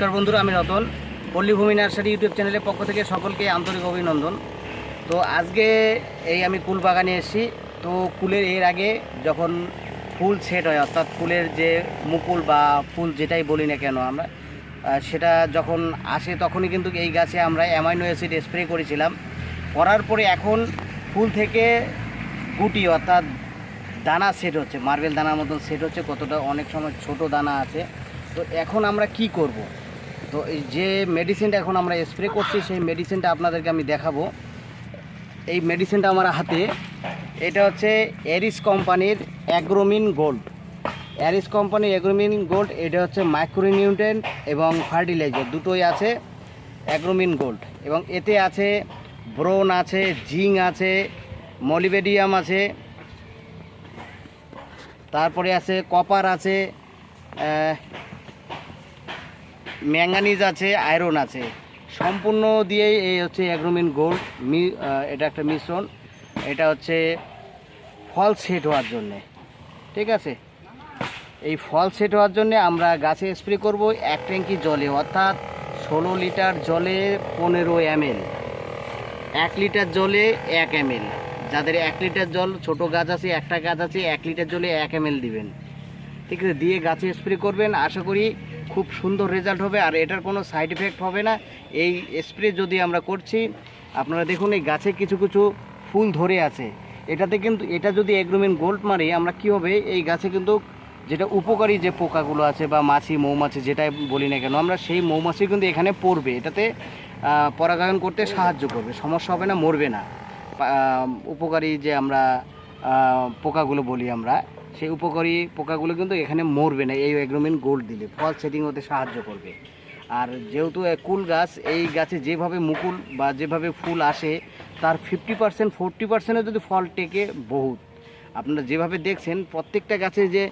নমস্কার বন্ধুরা, আমি রতন। পল্লীভূমি নার্সারি ইউটিউব চ্যানেলের পক্ষ থেকে সকলকে আন্তরিক অভিনন্দন। তো আজকে এই আমি কুল বাগানে এসেছি। তো কুলের এর আগে যখন ফুল সেট হয়, অর্থাৎ ফুলের যে মুকুল বা ফুল যেটাই বলি না কেন আমরা সেটা যখন আসে তখনই কিন্তু এই গাছে আমরা অ্যামাইনো অ্যাসিড স্প্রে করেছিলাম। করার পরে এখন ফুল থেকে গুটি, অর্থাৎ দানা সেট হচ্ছে মার্বেল দানার মতন সেট হচ্ছে, কতটা অনেক সময় ছোট দানা আছে। তো এখন আমরা কি করব? তো এই যে মেডিসিনটা এখন আমরা স্প্রে করছি, সেই মেডিসিনটা আপনাদেরকে আমি দেখাবো। এই মেডিসিনটা আমার হাতে। এটা হচ্ছে এরিস কোম্পানির অ্যাগ্রোমিন গোল্ড অ্যারিস কোম্পানির অ্যাগ্রোমিন গোল্ড এটা হচ্ছে মাইক্রোনিউট্রেন্ট এবং ফার্টিলাইজার দুটোই আছে অ্যাগ্রোমিন গোল্ড এবং এতে আছে ব্রোন আছে জিং আছে মলিবেডিয়াম আছে, তারপরে আছে কপার আছে ম্যাঙ্গানিজ আছে, আয়রন আছে। সম্পূর্ণ দিয়েই এই হচ্ছে অ্যাগ্রোমিন গোল্ড, মি এটা একটা মিশ্রণ। এটা হচ্ছে ফল সেট হওয়ার জন্যে। ঠিক আছে? এই ফল সেট হওয়ার জন্য আমরা গাছে স্প্রে করব এক ট্যাঙ্কি জলে, অর্থাৎ ষোলো লিটার জলে পনেরো এমএল। এক লিটার জলে এক এমএল। যাদের এক লিটার জল, ছোট গাছ আছে, একটা গাছ আছে, এক লিটার জলে এক এমএল দিবেন। ঠিক আছে দিয়ে গাছে স্প্রে করবেন। আশা করি খুব সুন্দর রেজাল্ট হবে, আর এটার কোনো সাইড এফেক্ট হবে না। এই স্প্রে যদি আমরা করছি, আপনারা দেখুন এই গাছে কিছু কিছু ফুল ধরে আছে। এটাতে কিন্তু, এটা যদি এগ্রোমিন গোল্ড মারি, আমরা কি হবে, এই গাছে কিন্তু যেটা উপকারী যে পোকাগুলো আছে বা মাছি, মৌমাছি, যেটাই বলি না কেন, আমরা সেই মৌমাছি কিন্তু এখানে পড়বে। এটাতে পরাগায়ন করতে সাহায্য করবে। সমস্যা হবে না, মরবে না। উপকারী যে আমরা পোকাগুলো বলি আমরা সেই উপকারী পোকাগুলো কিন্তু এখানে মরবে না, এই অ্যাগ্রোমিন গোল্ড দিলে। ফল সেটিং হতে সাহায্য করবে। আর যেহেতু কুল গাছ, এই গাছে যেভাবে মুকুল বা যেভাবে ফুল আসে, তার ফিফটি পার্সেন্ট ফোরটি পার্সেন্টও যদি ফল টেকে বহুত। আপনারা যেভাবে দেখছেন, প্রত্যেকটা গাছে যে,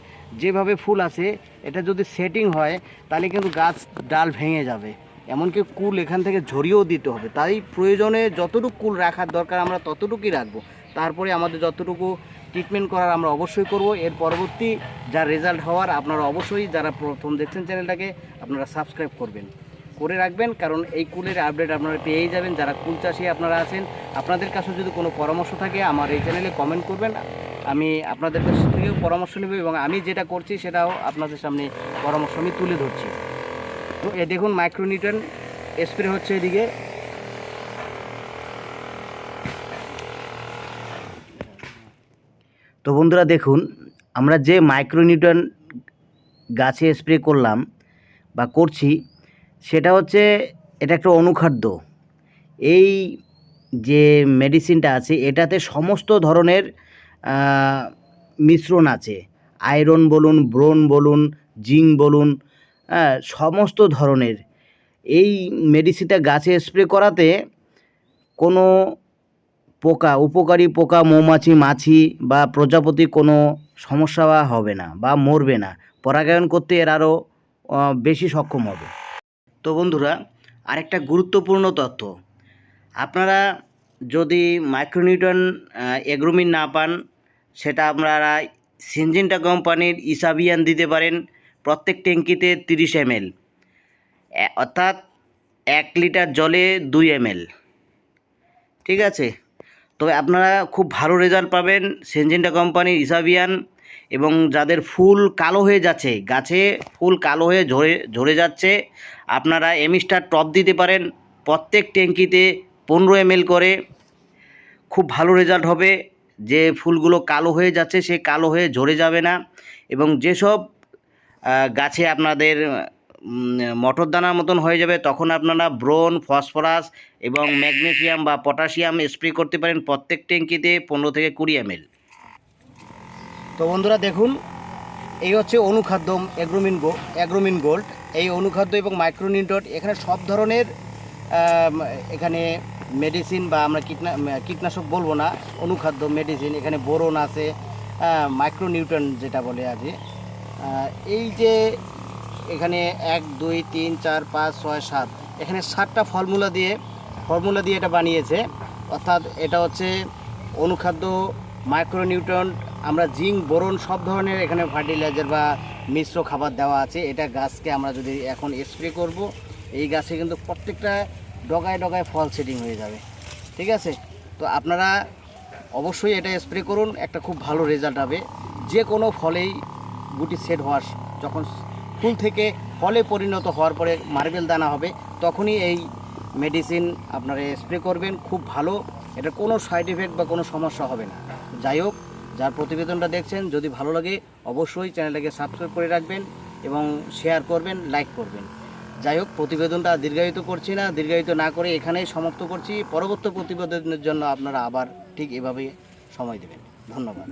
যেভাবে ফুল আছে এটা যদি সেটিং হয়, তাহলে কিন্তু গাছ ডাল ভেঙে যাবে। এমনকি কুল এখান থেকে ঝরিয়েও দিতে হবে। তাই প্রয়োজনে যতটুকু কুল রাখার দরকার আমরা ততটুকুই রাখব। তারপরে আমাদের যতটুকু ট্রিটমেন্ট করার আমরা অবশ্যই করব। এর পরবর্তী যা রেজাল্ট হওয়ার, আপনারা অবশ্যই যারা প্রথম দেখছেন চ্যানেলটাকে আপনারা সাবস্ক্রাইব করবেন। করে রাখবেন, কারণ এই কুলের আপডেট আপনারা পেয়েই যাবেন। যারা কুল চাষি আপনারা আছেন, আপনাদের কাছে যদি কোনো পরামর্শ থাকে, আমার এই চ্যানেলে কমেন্ট করবেন। আমি আপনাদের কাছ থেকেও পরামর্শ নেব এবং আমি যেটা করছি, সেটাও আপনাদের সামনে পরামর্শ আমি তুলে ধরছি। তো এ দেখুন মাইক্রোনিউটন স্প্রে হচ্ছে এদিকে। তো বন্ধুরা দেখুন, আমরা যে মাইক্রোনিউটন গাছে স্প্রে করলাম বা করছি, সেটা হচ্ছে এটা একটা অনুখাদ্য। এই যে মেডিসিনটা আছে, এটাতে সমস্ত ধরনের মিশ্রণ আছে। আয়রন বলুন ব্রোন বলুন জিং বলুন সমস্ত ধরনের। এই মেডিসিনটা গাছে স্প্রে করাতে কোনো পোকা, উপকারী পোকা, মৌমাছি, মাছি বা প্রজাপতি কোনো সমস্যা হবে না বা মরবে না। পরাগায়ন করতে এর আরও বেশি সক্ষম হবে। তো বন্ধুরা, আরেকটা গুরুত্বপূর্ণ তথ্য। আপনারা যদি মাইক্রোনিউটন এগ্রোমিন না পান, সেটা আপনারা সিনজিনটা কোম্পানির ইসাবিয়ান দিতে পারেন প্রত্যেক ট্যাঙ্কিতে তিরিশ এমএল। অর্থাৎ এক লিটার জলে দুই এমএল। ঠিক আছে? তবে আপনারা খুব ভালো রেজাল্ট পাবেন সেনজেন্টা কোম্পানির ইসাবিয়ান এবং যাদের ফুল কালো হয়ে যাচ্ছে, গাছে ফুল কালো হয়ে ঝরে ঝরে যাচ্ছে, আপনারা এমিস্টার টপ দিতে পারেন। প্রত্যেক ট্যাঙ্কিতে পনেরো এমএল করে। খুব ভালো রেজাল্ট হবে। যে ফুলগুলো কালো হয়ে যাচ্ছে, সে কালো হয়ে ঝরে যাবে না। এবং যেসব গাছে আপনাদের মটর দানার মতন হয়ে যাবে। তখন আপনারা ব্রোন ফসফরাস এবং ম্যাগনেসিয়াম বা পটাশিয়াম স্প্রে করতে পারেন প্রত্যেক ট্যাঙ্কিতে পনেরো থেকে কুড়ি এমএল। তো বন্ধুরা দেখুন এই হচ্ছে অনুখাদ্য অ্যাগ্রোমিন গো অ্যাগ্রোমিন গোল্ড। এই অনুখাদ্য এবং মাইক্রোনিউট্রন এখানে সব ধরনের এখানে মেডিসিন বা আমরা কীটনা কীটনাশক বলব না অনুখাদ্য মেডিসিন এখানে বোরন আছে মাইক্রোনিউট্রন যেটা বলে আহ, এই যে এখানে এক, দুই, তিন, চার, পাঁচ, ছয়, সাত। এখানে সাতটা ফর্মুলা দিয়ে ফর্মুলা দিয়ে এটা বানিয়েছে। অর্থাৎ এটা হচ্ছে অনুখাদ্য, মাইক্রোনিউট্রন, আমরা জিঙ্ক, বোরন সব ধরনের এখানে ফার্টিলাইজার বা মিশ্র খাবার দেওয়া আছে। এটা গাছকে আমরা যদি এখন স্প্রে করব, এই গাছে কিন্তু প্রত্যেকটা ডগায় ডগায় ফল সেটিং হয়ে যাবে। ঠিক আছে? তো আপনারা অবশ্যই এটা স্প্রে করুন, একটা খুব ভালো রেজাল্ট হবে। যে কোনো ফলেই গুটি সেট হওয়ার, যখন ফুল থেকে ফলে পরিণত হওয়ার পরে মার্বেল দানা হবে, তখনই এই মেডিসিন আপনারা স্প্রে করবেন, খুব ভালো। এটা কোনো সাইড এফেক্ট বা কোনো সমস্যা হবে না। যাই হোক, যার প্রতিবেদনটা দেখছেন, যদি ভালো লাগে অবশ্যই চ্যানেলটাকে সাবস্ক্রাইব করে রাখবেন এবং শেয়ার করবেন লাইক করবেন। যাই হোক, প্রতিবেদনটা দীর্ঘায়িত করছি না, দীর্ঘায়িত না করে এখানেই সমাপ্ত করছি। পরবর্তী প্রতিবেদনের জন্য আপনারা আবার ঠিক এভাবেই সময় দেবেন। ধন্যবাদ।